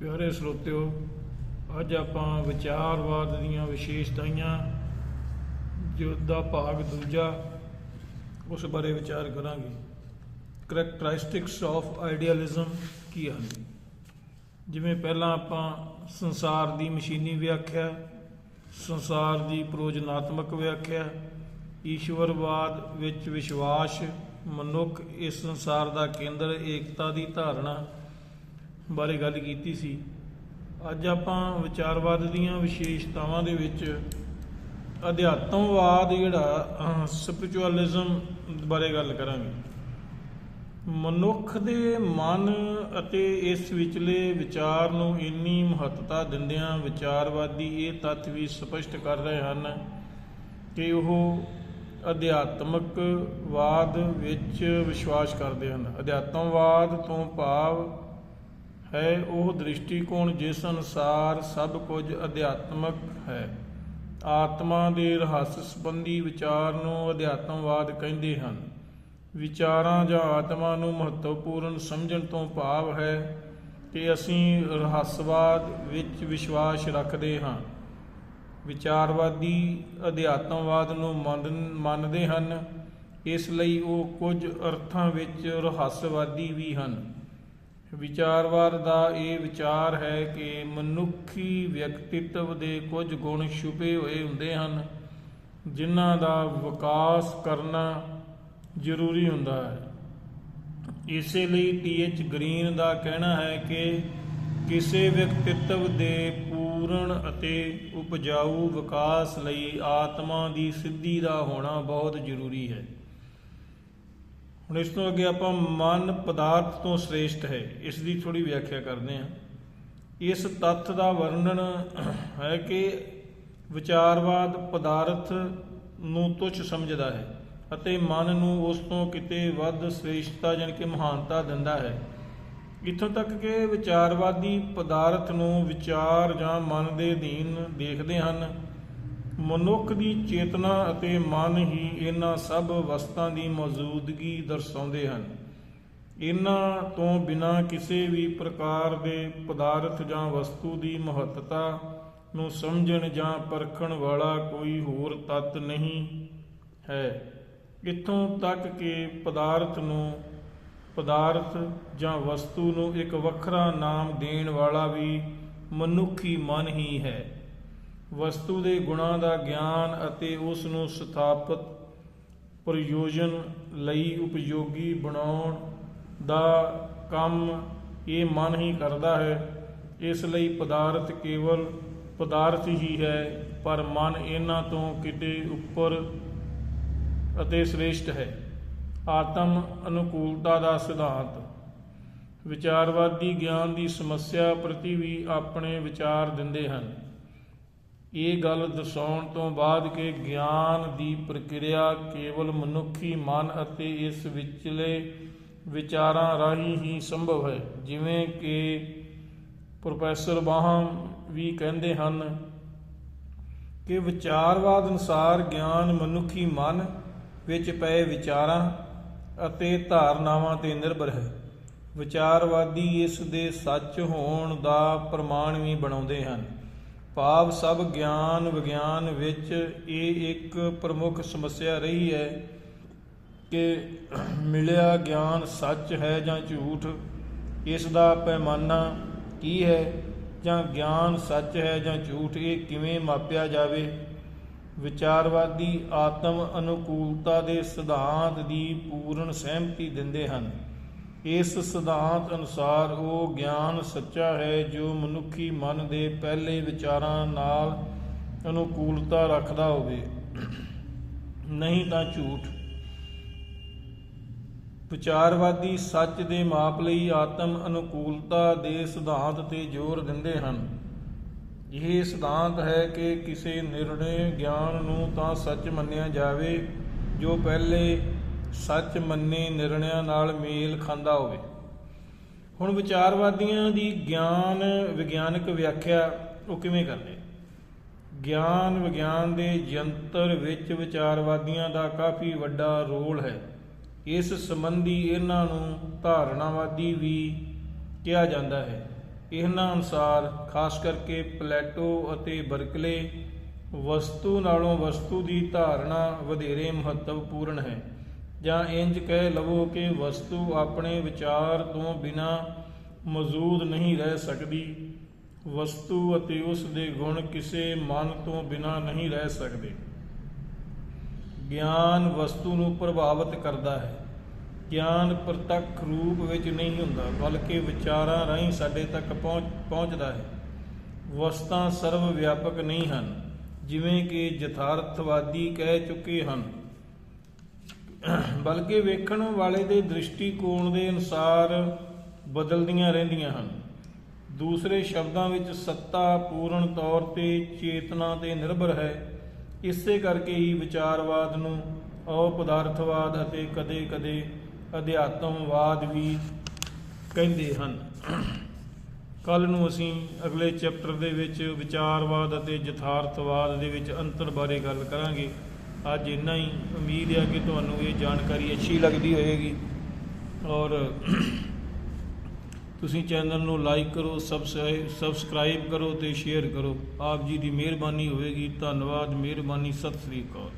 ਪਿਆਰੇ ਸਰੋਤਿਓ, ਅੱਜ ਆਪਾਂ ਵਿਚਾਰਵਾਦ ਦੀਆਂ ਵਿਸ਼ੇਸ਼ਤਾਵਾਂ ਜੋ ਦਾ ਭਾਗ ਦੂਜਾ, ਉਸ ਬਾਰੇ ਵਿਚਾਰ ਕਰਾਂਗੇ। ਕਰੈਕਟਰਿਸਟਿਕਸ ਆਫ ਆਈਡੀਅਲਿਜ਼ਮ ਕੀ ਹਨ? ਜਿਵੇਂ ਪਹਿਲਾਂ ਆਪਾਂ ਸੰਸਾਰ ਦੀ ਮਸ਼ੀਨੀ ਵਿਆਖਿਆ, ਸੰਸਾਰ ਦੀ ਪ੍ਰਯੋਜਨਾਤਮਕ ਵਿਆਖਿਆ, ਈਸ਼ਵਰਵਾਦ ਵਿੱਚ ਵਿਸ਼ਵਾਸ, ਮਨੁੱਖ ਇਸ ਸੰਸਾਰ ਦਾ ਕੇਂਦਰ ਏਕਤਾ ਦੀ ਧਾਰਨਾ ਬਾਰੇ ਗੱਲ ਕੀਤੀ ਸੀ। ਅੱਜ ਆਪਾਂ ਵਿਚਾਰਵਾਦ ਦੀਆਂ ਵਿਸ਼ੇਸ਼ਤਾਵਾਂ ਦੇ ਵਿੱਚ ਅਧਿਆਤਮਵਾਦ ਜਿਹੜਾ ਸਪਿਰਚੁਅਲਿਜ਼ਮ ਬਾਰੇ ਗੱਲ ਕਰਾਂਗੇ। ਮਨੁੱਖ ਦੇ ਮਨ ਅਤੇ ਇਸ ਵਿਚਲੇ ਵਿਚਾਰ ਨੂੰ ਇੰਨੀ ਮਹੱਤਤਾ ਦਿੰਦਿਆਂ ਵਿਚਾਰਵਾਦੀ ਇਹ ਤੱਥ ਵੀ ਸਪਸ਼ਟ ਕਰ ਰਹੇ ਹਨ ਕਿ ਉਹ ਅਧਿਆਤਮਕਵਾਦ ਵਿੱਚ ਵਿਸ਼ਵਾਸ ਕਰਦੇ ਹਨ। ਅਧਿਆਤਮਵਾਦ ਤੋਂ ਭਾਵ ਹੈ, ਉਹ ਦ੍ਰਿਸ਼ਟੀਕੋਣ ਜਿਸ ਅਨੁਸਾਰ ਸਭ ਕੁਝ ਅਧਿਆਤਮਕ ਹੈ। ਆਤਮਾ ਦੇ ਰਹੱਸ ਸੰਬੰਧੀ ਵਿਚਾਰ ਨੂੰ ਅਧਿਆਤਮਵਾਦ ਕਹਿੰਦੇ ਹਨ। ਵਿਚਾਰਾਂ ਜਾਂ ਆਤਮਾ ਨੂੰ ਮਹੱਤਵਪੂਰਨ ਸਮਝਣ ਤੋਂ ਭਾਵ ਹੈ ਕਿ ਅਸੀਂ ਰਹੱਸਵਾਦ ਵਿੱਚ ਵਿਸ਼ਵਾਸ ਰੱਖਦੇ ਹਾਂ। ਵਿਚਾਰਵਾਦੀ ਅਧਿਆਤਮਵਾਦ ਨੂੰ ਮੰਨ- ਮੰਨਦੇ ਹਨ। ਇਸ ਲਈ ਉਹ ਕੁਝ ਅਰਥਾਂ ਵਿੱਚ ਰਹੱਸਵਾਦੀ ਵੀ ਹਨ। ਵਿਚਾਰਵਾਦ ਦਾ ਇਹ ਵਿਚਾਰ ਹੈ ਕਿ ਮਨੁੱਖੀ ਵਿਅਕਤੀਤਵ ਦੇ ਕੁਝ ਗੁਣ ਛੁਪੇ ਹੋਏ ਹੁੰਦੇ ਹਨ, ਜਿਨ੍ਹਾਂ ਦਾ ਵਿਕਾਸ ਕਰਨਾ ਜ਼ਰੂਰੀ ਹੁੰਦਾ ਹੈ। ਇਸੇ ਲਈ ਟੀ ਐਚ ਗ੍ਰੀਨ ਦਾ ਕਹਿਣਾ ਹੈ ਕਿ ਕਿਸੇ ਵਿਅਕਤੀਤਵ ਦੇ ਪੂਰਨ ਅਤੇ ਉਪਜਾਊ ਵਿਕਾਸ ਲਈ ਆਤਮਾ ਦੀ ਸਿੱਧੀ ਦਾ ਹੋਣਾ ਬਹੁਤ ਜ਼ਰੂਰੀ ਹੈ। ਹੁਣ ਇਸ ਤੋਂ ਅੱਗੇ ਆਪਾਂ ਮਨ ਪਦਾਰਥ ਤੋਂ ਸ੍ਰੇਸ਼ਟ ਹੈ, ਇਸ ਦੀ ਥੋੜੀ ਵਿਆਖਿਆ ਕਰਦੇ ਹਾਂ। ਇਸ ਤੱਥ ਦਾ ਵਰਣਨ ਹੈ ਕਿ ਵਿਚਾਰਵਾਦ ਪਦਾਰਥ ਨੂੰ ਤੁਛ ਸਮਝਦਾ ਹੈ ਅਤੇ ਮਨ ਨੂੰ ਉਸ ਤੋਂ ਕਿਤੇ ਵੱਧ ਸ੍ਰੇਸ਼ਟਤਾ ਜਾਣੀ ਕਿ ਮਹਾਨਤਾ ਦਿੰਦਾ ਹੈ। ਇੱਥੋਂ ਤੱਕ ਕਿ ਵਿਚਾਰਵਾਦੀ ਪਦਾਰਥ ਨੂੰ ਵਿਚਾਰ ਜਾਂ ਮਨ ਦੇ ਅਧੀਨ ਦੇਖਦੇ ਹਨ ਮਨੁੱਖ ਦੀ ਚੇਤਨਾ ਅਤੇ ਮਨ ਹੀ ਇਹਨਾਂ ਸਭ ਵਸਤਾਂ ਦੀ ਮੌਜੂਦਗੀ ਦਰਸਾਉਂਦੇ ਹਨ। ਇਹਨਾਂ ਤੋਂ ਬਿਨਾ ਕਿਸੇ ਵੀ ਪ੍ਰਕਾਰ ਦੇ ਪਦਾਰਥ ਜਾਂ ਵਸਤੂ ਦੀ ਮਹੱਤਤਾ ਨੂੰ ਸਮਝਣ ਜਾਂ ਪਰਖਣ ਵਾਲਾ ਕੋਈ ਹੋਰ ਤੱਤ ਨਹੀਂ ਹੈ। ਇੱਥੋਂ ਤੱਕ ਕਿ ਪਦਾਰਥ ਨੂੰ, ਪਦਾਰਥ ਜਾਂ ਵਸਤੂ ਨੂੰ ਇੱਕ ਵੱਖਰਾ ਨਾਮ ਦੇਣ ਵਾਲਾ ਵੀ ਮਨੁੱਖੀ ਮਨ ਹੀ ਹੈ। ਵਸਤੂ ਦੇ ਗੁਣਾਂ ਦਾ ਗਿਆਨ ਅਤੇ ਉਸ ਨੂੰ ਸਥਾਪਿਤ ਪ੍ਰਯੋਜਨ ਲਈ ਉਪਯੋਗੀ ਬਣਾਉਣ ਦਾ ਕੰਮ ਇਹ ਮਨ ਹੀ ਕਰਦਾ ਹੈ, ਇਸ ਲਈ ਪਦਾਰਥ ਕੇਵਲ ਪਦਾਰਥ ਹੀ ਹੈ, ਪਰ ਮਨ ਇਹਨਾਂ ਤੋਂ ਕਿਤੇ ਉੱਪਰ ਅਤੇ ਸ੍ਰੇਸ਼ਟ ਹੈ। ਆਤਮ ਅਨੁਕੂਲਤਾ ਦਾ ਸਿਧਾਂਤ। ਵਿਚਾਰਵਾਦੀ ਗਿਆਨ ਦੀ ਸਮੱਸਿਆ ਪ੍ਰਤੀ ਵੀ ਆਪਣੇ ਵਿਚਾਰ ਦਿੰਦੇ ਹਨ। ਇਹ ਗੱਲ ਦਰਸਾਉਣ ਤੋਂ ਬਾਅਦ ਕਿ ਗਿਆਨ ਦੀ ਪ੍ਰਕਿਰਿਆ ਕੇਵਲ ਮਨੁੱਖੀ ਮਨ ਅਤੇ ਇਸ ਵਿਚਲੇ ਵਿਚਾਰਾਂ ਰਾਹੀਂ ਹੀ ਸੰਭਵ ਹੈ। ਜਿਵੇਂ ਕਿ ਪ੍ਰੋਫੈਸਰ ਬਾਹਮ ਵੀ ਕਹਿੰਦੇ ਹਨ ਕਿ ਵਿਚਾਰਵਾਦ ਅਨੁਸਾਰ ਗਿਆਨ ਮਨੁੱਖੀ ਮਨ ਵਿੱਚ ਪਏ ਵਿਚਾਰਾਂ ਅਤੇ ਧਾਰਨਾਵਾਂ ਤੇ ਨਿਰਭਰ ਹੈ। ਵਿਚਾਰਵਾਦੀ ਇਸ ਦੇ ਸੱਚ ਹੋਣ ਦਾ ਪ੍ਰਮਾਣ ਵੀ ਬਣਾਉਂਦੇ ਹਨ। ਭਾਵ ਸਭ ਗਿਆਨ ਵਿਗਿਆਨ ਵਿੱਚ ਇਹ ਇੱਕ ਪ੍ਰਮੁੱਖ ਸਮੱਸਿਆ ਰਹੀ ਹੈ ਕਿ ਮਿਲਿਆ ਗਿਆਨ ਸੱਚ ਹੈ ਜਾਂ ਝੂਠ, ਇਸ ਦਾ ਪੈਮਾਨਾ ਕੀ ਹੈ ਜਾਂ ਗਿਆਨ ਸੱਚ ਹੈ ਜਾਂ ਝੂਠ, ਇਹ ਕਿਵੇਂ ਮਾਪਿਆ ਜਾਵੇ? ਵਿਚਾਰਵਾਦੀ ਆਤਮ ਅਨੁਕੂਲਤਾ ਦੇ ਸਿਧਾਂਤ ਦੀ ਪੂਰਨ ਸਹਿਮਤੀ ਦਿੰਦੇ ਹਨ। ਇਸ ਸਿਧਾਂਤ ਅਨੁਸਾਰ ਉਹ ਗਿਆਨ ਸੱਚਾ ਹੈ ਜੋ ਮਨੁੱਖੀ ਮਨ ਦੇ ਪਹਿਲੇ ਵਿਚਾਰਾਂ ਨਾਲ ਅਨੁਕੂਲਤਾ ਰੱਖਦਾ ਹੋਵੇ। ਨਹੀਂ ਤਾਂ ਝੂਠ। ਵਿਚਾਰਵਾਦੀ ਸੱਚ ਦੇ ਮਾਪ ਲਈ ਆਤਮ ਅਨੁਕੂਲਤਾ ਦੇ ਸਿਧਾਂਤ ਤੇ ਜ਼ੋਰ ਦਿੰਦੇ ਹਨ। ਇਹ ਸਿਧਾਂਤ ਹੈ ਕਿ ਕਿਸੇ ਨਿਰਣੇ ਗਿਆਨ ਨੂੰ ਤਾਂ ਸੱਚ ਮੰਨਿਆ ਜਾਵੇ ਜੋ ਪਹਿਲੇ ਸੱਚ ਮੰਨੇ ਨਿਰਣਿਆਂ ਨਾਲ ਮੇਲ ਖਾਂਦਾ ਹੋਵੇ। ਹੁਣ ਵਿਚਾਰਵਾਦੀਆਂ ਦੀ ਗਿਆਨ ਵਿਗਿਆਨਕ ਵਿਆਖਿਆ ਉਹ ਕਿਵੇਂ ਕਰਦੇ ਗਿਆਨ ਵਿਗਿਆਨ ਦੇ ਯੰਤਰ ਵਿੱਚ ਵਿਚਾਰਵਾਦੀਆਂ ਦਾ ਕਾਫੀ ਵੱਡਾ ਰੋਲ ਹੈ। ਇਸ ਸੰਬੰਧੀ ਇਹਨਾਂ ਨੂੰ ਧਾਰਨਾਵਾਦੀ ਵੀ ਕਿਹਾ ਜਾਂਦਾ ਹੈ। ਇਹਨਾਂ ਅਨੁਸਾਰ ਖਾਸ ਕਰਕੇ ਪਲੇਟੋ ਅਤੇ ਬਰਕਲੇ ਵਸਤੂ ਨਾਲੋਂ ਵਸਤੂ ਦੀ ਧਾਰਨਾ ਵਧੇਰੇ ਮਹੱਤਵਪੂਰਨ ਹੈ। ਜਾਂ ਇੰਜ ਕਹਿ ਲਵੋ ਕਿ ਵਸਤੂ ਆਪਣੇ ਵਿਚਾਰ ਤੋਂ ਬਿਨਾ ਮੌਜੂਦ ਨਹੀਂ ਰਹਿ ਸਕਦੀ, ਵਸਤੂ ਅਤੇ ਉਸ ਦੇ ਗੁਣ ਕਿਸੇ ਮਨ ਤੋਂ ਬਿਨਾ ਨਹੀਂ ਰਹਿ ਸਕਦੇ। ਗਿਆਨ ਵਸਤੂ ਨੂੰ ਪ੍ਰਭਾਵਿਤ ਕਰਦਾ ਹੈ। ਗਿਆਨ ਪ੍ਰਤੱਖ ਰੂਪ ਵਿੱਚ ਨਹੀਂ ਹੁੰਦਾ, ਬਲਕਿ ਵਿਚਾਰਾਂ ਰਾਹੀਂ ਸਾਡੇ ਤੱਕ ਪਹੁੰਚ, ਪਹੁੰਚਦਾ ਹੈ। ਵਸਤਾਂ ਸਰਵ ਵਿਆਪਕ ਨਹੀਂ ਹਨ, ਜਿਵੇਂ ਕਿ ਯਥਾਰਥਵਾਦੀ ਕਹਿ ਚੁੱਕੇ ਹਨ। ਬਲਕਿ ਵੇਖਣ ਵਾਲੇ ਦੇ ਦ੍ਰਿਸ਼ਟੀਕੋਣ ਦੇ ਅਨੁਸਾਰ ਬਦਲਦੀਆਂ ਰਹਿੰਦੀਆਂ ਹਨ। ਦੂਸਰੇ ਸ਼ਬਦਾਂ ਵਿੱਚ ਸੱਤਾ ਪੂਰਨ ਤੌਰ ਤੇ ਚੇਤਨਾ ਤੇ ਨਿਰਭਰ ਹੈ। ਇਸੇ ਕਰਕੇ ਹੀ ਵਿਚਾਰਵਾਦ ਨੂੰ ਅਪਦਾਰਥਵਾਦ ਅਤੇ ਕਦੇ-ਕਦੇ ਅਧਿਆਤਮਵਾਦ ਵੀ ਕਹਿੰਦੇ ਹਨ। ਕੱਲ ਨੂੰ ਅਸੀਂ ਅਗਲੇ ਚੈਪਟਰ ਦੇ ਵਿੱਚ ਵਿਚਾਰਵਾਦ ਅਤੇ ਯਥਾਰਥਵਾਦ ਦੇ ਵਿੱਚ ਅੰਤਰ ਬਾਰੇ ਗੱਲ ਕਰਾਂਗੇ। ਅੱਜ ਇੰਨਾ ਹੀ ਉਮੀਦ ਹੈ ਕਿ ਤੁਹਾਨੂੰ ਇਹ ਜਾਣਕਾਰੀ ਅੱਛੀ ਲੱਗਦੀ ਹੋਵੇਗੀ ਔਰ ਤੁਸੀਂ ਚੈਨਲ ਨੂੰ ਲਾਈਕ ਕਰੋ ਸਬਸਕ੍ਰਾਈਬ ਸਬਸਕ੍ਰਾਈਬ ਕਰੋ ਤੇ ਸ਼ੇਅਰ ਕਰੋ। ਆਪ ਜੀ ਦੀ ਮਿਹਰਬਾਨੀ ਹੋਵੇਗੀ। ਧੰਨਵਾਦ, ਮਿਹਰਬਾਨੀ, ਸਤਿ ਸ੍ਰੀ ਅਕਾਲ।